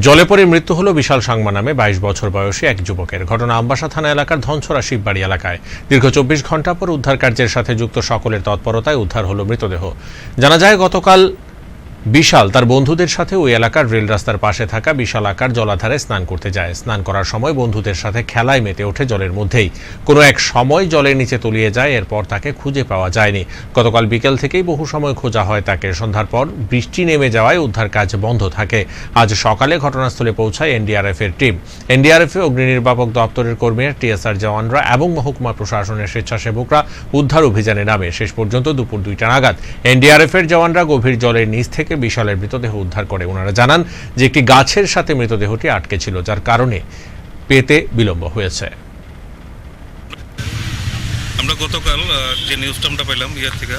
জলে পড়ে মৃত্যু হলো বিশাল সাংমা নামে বাইশ বছর বয়সী এক যুবকের। ঘটনা আমবাসা থানা এলাকার ধনছড়া শিববাড়ি এলাকায়। দীর্ঘ চব্বিশ ঘণ্টা পর উদ্ধার কার্যের সাথে যুক্ত সকলের তৎপরতায় উদ্ধার হলো মৃতদেহ। জানা যায়, গতকাল বিশাল। তার বন্ধুদের সাথে ওই এলাকার রেল রাস্তার পাশে থাকা বিশাল আকার জলাধারে স্নান করতে যায়। স্নান করার সময় বন্ধুদের সাথে খেলায় মেতে ওঠে জলের মধ্যেই। কোনো এক সময় জলের নিচে তলিয়ে যায়, এরপর তাকে খুঁজে পাওয়া যায়নি। গতকাল বিকেল থেকেই বহু সময় খোঁজা হয় তাকে। সন্ধ্যার পর বৃষ্টি নেমে যাওয়ায় উদ্ধার কাজ বন্ধ থাকে। আজ সকালে ঘটনাস্থলে পৌঁছায় এনডিআরএফ এর টিম। এনডিআরএফ এ অগ্নি নির্বাপক দপ্তরের কর্মীরা টিএসআর জওয়ানরা এবং মহকুমা প্রশাসনের স্বেচ্ছাসেবকরা উদ্ধার অভিযানে নামে। শেষ পর্যন্ত দুপুর দুইটা নাগাদ এনডিআরএফ এর জওয়ানরা গভীর জলের নিচ থেকে বিশালের মৃতদেহ উদ্ধার করে। ওনারা জানান যে একটি গাছের সাথে মৃতদেহটি আটকে ছিল, যার কারণে পেতে বিলম্ব হয়েছে। আমরা গতকাল যে নিউজটা আমরা পেলাম ইয়ার থেকে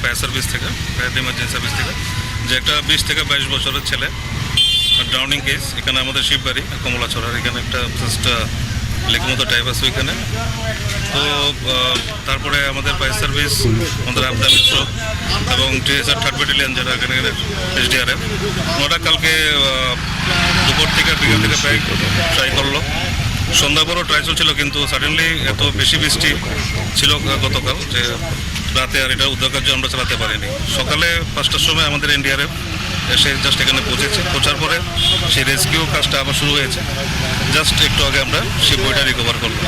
ফায়ার সার্ভিস থেকে ফায়ার ইমার্জেন্সি সার্ভিস থেকে, যে একটা বিশ থেকে বাইশ বছরের ছেলে ড্রাউনিং কেস এখানে আমাদের শিববাড়ি, কমলাছড়ার এখানে একটা জাস্ট মতো টাইপ আছে ওইখানে। তো তারপরে আমাদের ফায়ার সার্ভিস, আমাদের আবদা মিত্র এবং টিএসআর থার্ড ব্যাটালিয়ান যারা এখানে এসডিআরএফ, ওনারা কালকে দুপুর থেকে বিকেল থেকে প্রায় ট্রাই করল। সন্ধ্যা পরও ট্রাই চলছিল, কিন্তু সাডেনলি এত বেশি বৃষ্টি ছিল গতকাল যে রাতে আর এটা উদ্ধার কার্য আমরা চালাতে পারিনি। সকালে পাঁচটার সময় আমাদের এনডিআরএফ এসে জাস্ট এখানে পৌঁছেছে। পৌঁছার পরে সেই রেস্কিউ কাজটা আবার শুরু হয়েছে। জাস্ট একটু আগে আমরা সেই বইটা রিকভার করলাম।